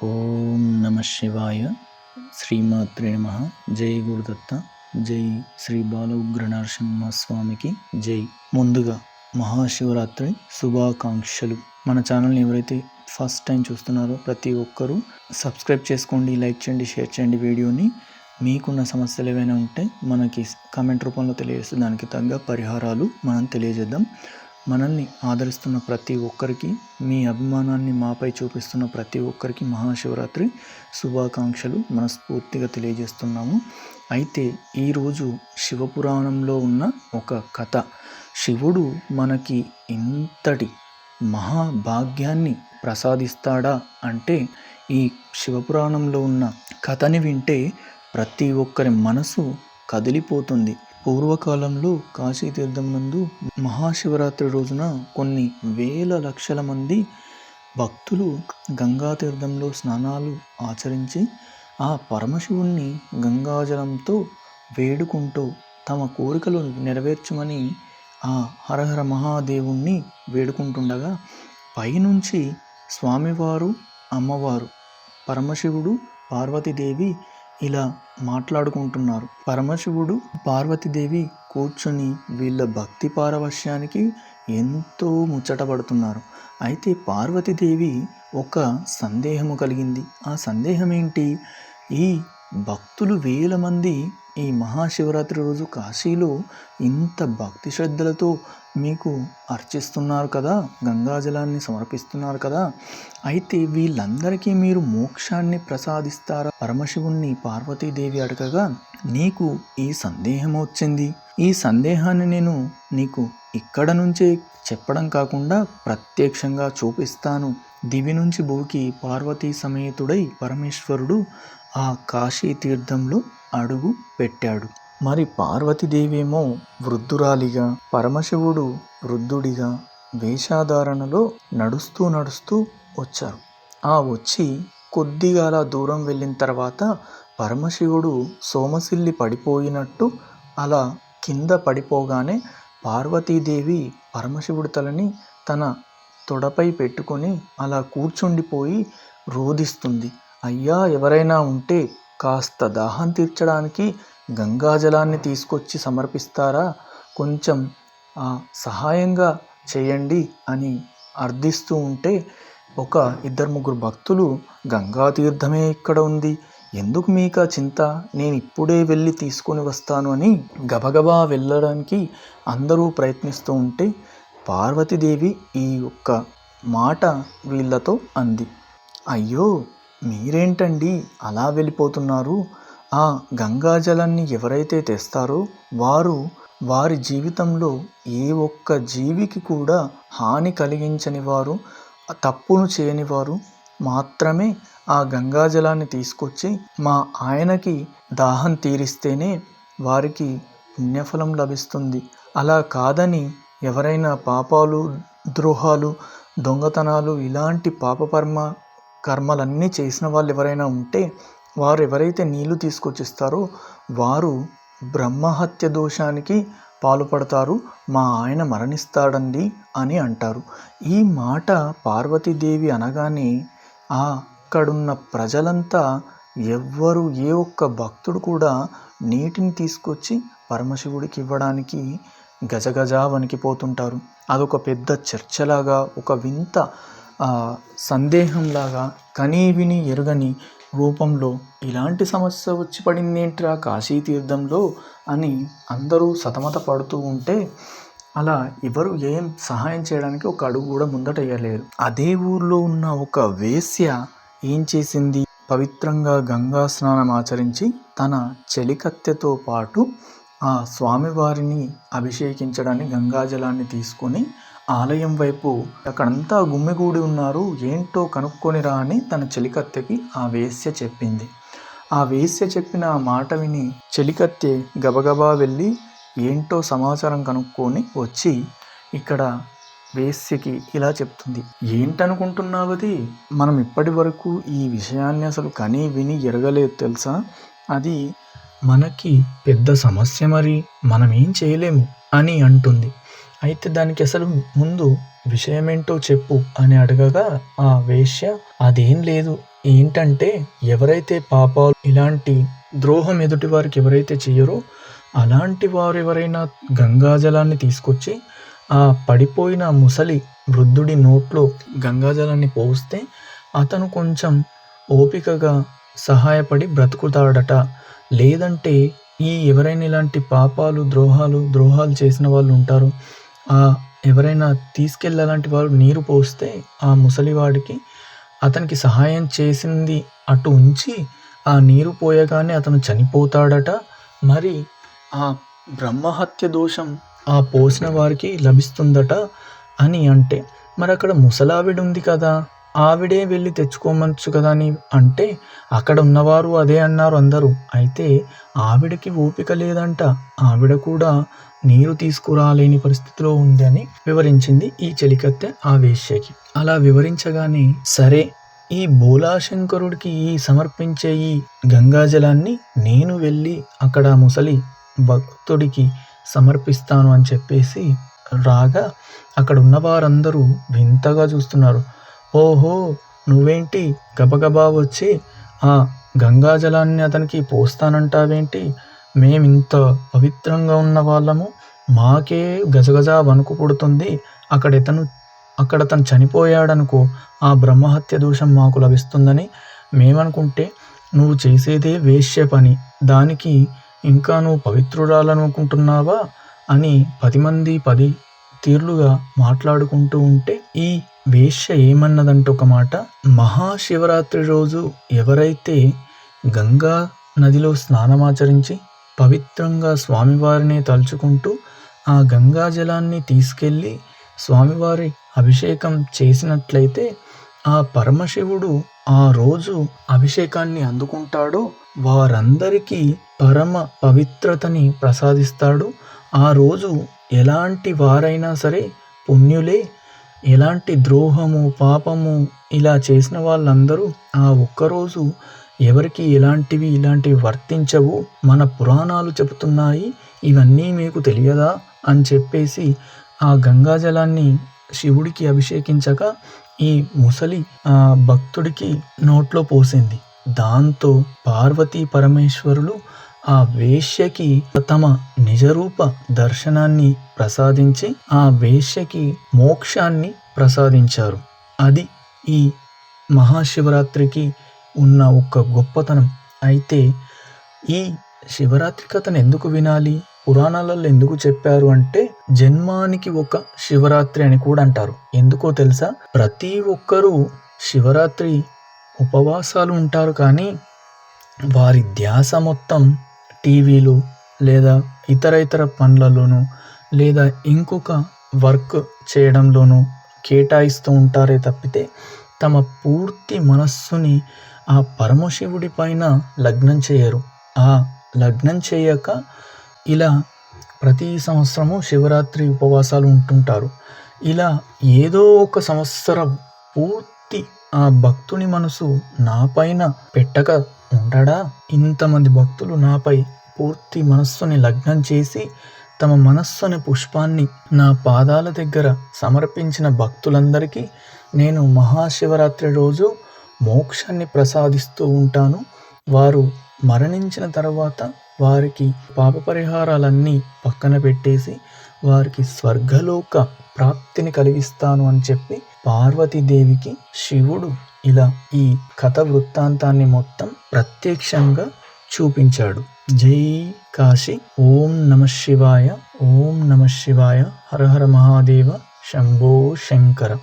ఓం నమ శివాయ శ్రీమాత్రే నమ. జై గురుదత్త జై శ్రీ బాల ఉగ్ర నరసింహ స్వామికి జై. ముందుగా మహాశివరాత్రి శుభాకాంక్షలు. మన ఛానల్ని ఎవరైతే ఫస్ట్ టైం చూస్తున్నారో ప్రతి ఒక్కరూ సబ్స్క్రైబ్ చేసుకోండి లైక్ చేయండి షేర్ చేయండి వీడియోని. మీకున్న సమస్యలు ఏవైనా ఉంటే మనకి కామెంట్ రూపంలో తెలియజేస్తే దానికి తగ్గ పరిహారాలు మనం తెలియజేద్దాం. మనల్ని ఆదరిస్తున్న ప్రతి ఒక్కరికి మీ అభిమానాన్ని మాపై చూపిస్తున్న ప్రతి ఒక్కరికి మహాశివరాత్రి శుభాకాంక్షలు మనస్ఫూర్తిగా తెలియజేస్తున్నాము. అయితే ఈరోజు శివపురాణంలో ఉన్న ఒక కథ. శివుడు మనకి ఇంతటి మహాభాగ్యాన్ని ప్రసాదిస్తాడా అంటే ఈ శివపురాణంలో ఉన్న కథని వింటే ప్రతి ఒక్కరి మనసు కదిలిపోతుంది. పూర్వకాలంలో కాశీ తీర్థం నందు మహాశివరాత్రి రోజున కొన్ని వేల లక్షల మంది భక్తులు గంగా తీర్థంలో స్నానాలు ఆచరించి ఆ పరమశివుణ్ణి గంగాజలంతో వేడుకుంటూ తమ కోరికలు నెరవేర్చమని ఆ హరహర మహాదేవుణ్ణి వేడుకుంటుండగా పైనుంచి స్వామివారు అమ్మవారు పరమశివుడు పార్వతీదేవి ఇలా మాట్లాడుకుంటున్నారు. పరమశివుడు పార్వతీదేవి కూర్చొని వీళ్ళ భక్తి పారవశ్యానికి ఎంతో ముచ్చటపడుతున్నారు అయితే పార్వతీదేవి ఒక సందేహము కలిగింది. ఆ సందేహం ఏంటి ఈ భక్తులు వేల మంది ఈ మహాశివరాత్రి రోజు కాశీలో ఇంత భక్తి శ్రద్ధలతో మీకు అర్చిస్తున్నారు కదా గంగాజలాన్ని సమర్పిస్తున్నారు కదా అయితే వీళ్ళందరికీ మీరు మోక్షాన్ని ప్రసాదిస్తారా? పరమశివుణ్ణి పార్వతీదేవి అడగగా నీకు ఈ సందేహం వచ్చింది. ఈ సందేహాన్ని నేను నీకు ఇక్కడ నుంచే చెప్పడం కాకుండా ప్రత్యక్షంగా చూపిస్తాను. దివి నుంచి భూకి పార్వతీ సమేతుడై పరమేశ్వరుడు ఆ కాశీ తీర్థంలో అడుగు పెట్టాడు. మరి పార్వతీదేవేమో వృద్ధురాలిగా పరమశివుడు వృద్ధుడిగా వేషాధారణలో నడుస్తూ నడుస్తూ వచ్చారు. ఆ వచ్చి కొద్దిగా అలా దూరం వెళ్ళిన తర్వాత పరమశివుడు సోమసిల్లి పడిపోయినట్టు అలా కింద పడిపోగానే పార్వతీదేవి పరమశివుడి తలని తన తొడపై పెట్టుకొని అలా కూర్చుండిపోయి రోధిస్తుంది. అయ్యా ఎవరైనా ఉంటే కాస్త దాహం తీర్చడానికి గంగాజలాన్ని తీసుకొచ్చి సమర్పిస్తారా? కొంచెం సహాయంగా చేయండి అని అర్థిస్తూ ఉంటే ఒక ఇద్దరు ముగ్గురు భక్తులు గంగా తీర్థమే ఇక్కడ ఉంది ఎందుకు మీకు ఆ చింత? నేను ఇప్పుడే వెళ్ళి తీసుకొని వస్తాను అని గబగబా వెళ్ళడానికి అందరూ ప్రయత్నిస్తూ ఉంటే పార్వతీదేవి ఈ యొక్క మాట వీళ్ళతో అంది. అయ్యో మీరేంటండి అలా వెళ్ళిపోతున్నారు? ఆ గంగాజలాన్ని ఎవరైతే తెస్తారో వారు వారి జీవితంలో ఏ ఒక్క జీవికి కూడా హాని కలిగించని వారు తప్పును చేయని వారు మాత్రమే ఆ గంగాజలాన్ని తీసుకొచ్చి మా ఆయనకి దాహం తీరిస్తేనే వారికి పుణ్యఫలం లభిస్తుంది. అలా కాదని ఎవరైనా పాపాలు ద్రోహాలు దొంగతనాలు ఇలాంటి పాపపర్మ కర్మలన్నీ చేసిన వాళ్ళు ఎవరైనా ఉంటే వారు ఎవరైతే నీళ్ళు తీసుకొచ్చిస్తారో వారు బ్రహ్మహత్య దోషానికి పాల్పడతారు. మా ఆయన మరణిస్తాడండి అని అంటారు. ఈ మాట పార్వతీదేవి అనగానే అక్కడున్న ప్రజలంతా ఎవ్వరు ఏ ఒక్క భక్తుడు కూడా నీటిని తీసుకొచ్చి పరమశివుడికి ఇవ్వడానికి గజగజ వణికిపోతుంటారు. అదొక పెద్ద చర్చలాగా ఒక వింత సందేహంలాగా కనీ విని ఎరుగని రూపంలో ఇలాంటి సమస్య వచ్చి పడిందేంట్రా కాశీ తీర్థంలో అని అందరూ సతమత పడుతూ ఉంటే అలా ఎవరు ఏం సహాయం చేయడానికి ఒక అడుగు కూడా ముందట అదే ఊర్లో ఉన్న ఒక వేశ్య ఏం చేసింది? పవిత్రంగా గంగా స్నానం ఆచరించి తన చెలికత్తెతో పాటు ఆ స్వామివారిని అభిషేకించడానికి గంగాజలాన్ని తీసుకొని ఆలయం వైపు అక్కడంతా గుమ్మిగూడి ఉన్నారు. ఏంటో కనుక్కొనిరా అని తన చెలికత్తెకి ఆ వేశ్య చెప్పింది. ఆ వేశ్య చెప్పిన ఆ మాట విని చెలికత్తె గబగబా వెళ్ళి ఏంటో సమాచారం కనుక్కొని వచ్చి ఇక్కడ వేశ్యకి ఇలా చెప్తుంది. ఏంటనుకుంటున్నావది మనం ఇప్పటి వరకు ఈ విషయాన్ని అసలు కనీ విని ఎరగలేదు తెలుసా? అది మనకి పెద్ద సమస్య మరి. మనం ఏం చేయలేము అని అంటుంది. అయితే దానికి అసలు ముందు విషయమేంటో చెప్పు అని అడగగా ఆ వేశ్య అదేం లేదు. ఏంటంటే ఎవరైతే పాపాలు ఇలాంటి ద్రోహం ఎదుటి వారికి ఎవరైతే చెయ్యరో అలాంటి వారు ఎవరైనా గంగాజలాన్ని తీసుకొచ్చి ఆ పడిపోయిన ముసలి వృద్ధుడి నోట్లో గంగాజలాన్ని పోస్తే అతను కొంచెం ఓపికగా సహాయపడి బ్రతుకుతాడట. లేదంటే ఈ ఎవరైనా ఇలాంటి పాపాలు ద్రోహాలు ద్రోహాలు చేసిన వాళ్ళు ఉంటారు. ఎవరైనా తీసుకెళ్ళాలంటి వారు నీరు పోస్తే ఆ ముసలివాడికి అతనికి సహాయం చేసింది అటు ఉంచి ఆ నీరు పోయగానే అతను చనిపోతాడట. మరి ఆ బ్రహ్మహత్య దోషం ఆ పోసిన వారికి లభిస్తుందట అని అంటే మరి అక్కడ ముసలావిడ ఉంది కదా. ఆవిడే వెళ్ళి తెచ్చుకోమచ్చు కదా అని అంటే అక్కడ ఉన్నవారు అదే అన్నారు అందరూ. అయితే ఆవిడకి ఓపిక లేదంట. ఆవిడ కూడా నీరు తీసుకురాలేని పరిస్థితిలో ఉంది అని వివరించింది ఈ చెలికత్తె ఆ వేశ్యకి అలా వివరించగానే సరే ఈ బోలాశంకరుడికి ఈ సమర్పించే ఈ గంగాజలాన్ని నేను వెళ్ళి అక్కడ ముసలి భక్తుడికి సమర్పిస్తాను అని చెప్పేసి రాగా అక్కడ ఉన్న వారందరూ వింతగా చూస్తున్నారు. ఓహో నువ్వేంటి గబగబా వచ్చి ఆ గంగాజలాన్ని అతనికి పోస్తానంటావేంటి? మేమింత పవిత్రంగా ఉన్న వాళ్ళము మాకే గజగజ వణుకు పుడుతుంది. అక్కడ ఇతను అక్కడ తను చనిపోయాడనుకో ఆ బ్రహ్మహత్య దోషం మాకు లభిస్తుందని మేమనుకుంటే నువ్వు చేసేదే వేశ్య పని. దానికి ఇంకా నువ్వు పవిత్రురాలనుకుంటున్నావా? అని పది మంది పది తీర్లుగా మాట్లాడుకుంటూ ఉంటే ఈ వేష్య ఏమన్నదంటే ఒక మాట? మహాశివరాత్రి రోజు ఎవరైతే గంగా నదిలో స్నానమాచరించి పవిత్రంగా స్వామివారిని తలుచుకుంటూ ఆ గంగా జలాన్ని తీసుకెళ్ళి స్వామివారి అభిషేకం చేసినట్లయితే ఆ పరమశివుడు ఆ రోజు అభిషేకాన్ని అందుకుంటాడో వారందరికీ పరమ పవిత్రతని ప్రసాదిస్తాడు. ఆ రోజు ఎలాంటి వారైనా సరే పుణ్యులే. ఎలాంటి ద్రోహము పాపము ఇలా చేసిన వాళ్ళందరూ ఆ ఒక్కరోజు ఎవరికి ఎలాంటివి ఇలాంటివి వర్తించవు. మన పురాణాలు చెబుతున్నాయి. ఇవన్నీ మీకు తెలియదా? అని చెప్పేసి ఆ గంగాజలాన్ని శివుడికి అభిషేకించక ఈ ముసలి ఆ భక్తుడికి నోట్లో పోసింది. దాంతో పార్వతీ పరమేశ్వరులు ఆ వేశ్యకి తమ నిజరూప దర్శనాన్ని ప్రసాదించి ఆ వేశ్యకి మోక్షాన్ని ప్రసాదించారు. అది ఈ మహాశివరాత్రికి ఉన్న ఒక గొప్పతనం. అయితే ఈ శివరాత్రి కథను ఎందుకు వినాలి? పురాణాలలో ఎందుకు చెప్పారు అంటే జన్మానికి ఒక శివరాత్రి అని కూడా అంటారు. ఎందుకో తెలుసా? ప్రతి ఒక్కరూ శివరాత్రి ఉపవాసాలు ఉంటారు కానీ వారి ధ్యాస మొత్తం టీవీలు లేదా ఇతర ఇతర పనులలోనూ లేదా ఇంకొక వర్క్ చేయడంలోనూ కేటాయిస్తూ ఉంటారే తప్పితే తమ పూర్తి మనస్సుని ఆ పరమశివుడి పైన లగ్నం చేయరు. ఆ లగ్నం చేయక ఇలా ప్రతి సంవత్సరము శివరాత్రి ఉపవాసాలు ఉంటుంటారు. ఇలా ఏదో ఒక సంవత్సరం పూర్తి ఆ భక్తుని మనసు నా పైన పెట్టక ఉండడా ఇంతమంది భక్తులు నాపై పూర్తి మనస్సుని లగ్నం చేసి తమ మనస్సుని పుష్పాన్ని నా పాదాల దగ్గర సమర్పించిన భక్తులందరికీ నేను మహాశివరాత్రి రోజు మోక్షాన్ని ప్రసాదిస్తూ ఉంటాను. వారు మరణించిన తర్వాత వారికి పాప పరిహారాలన్నీ పక్కన పెట్టేసి వారికి స్వర్గలోక ప్రాప్తిని కలిగిస్తాను అని చెప్పి పార్వతీదేవికి శివుడు ఇలా ఈ కథ వృత్తాంతాన్ని మొత్తం ప్రత్యక్షంగా చూపించాడు. జై కాశీ. ఓం నమ శివాయ. ఓం నమ శివాయ. హర హర మహాదేవ. శంభో శంకర.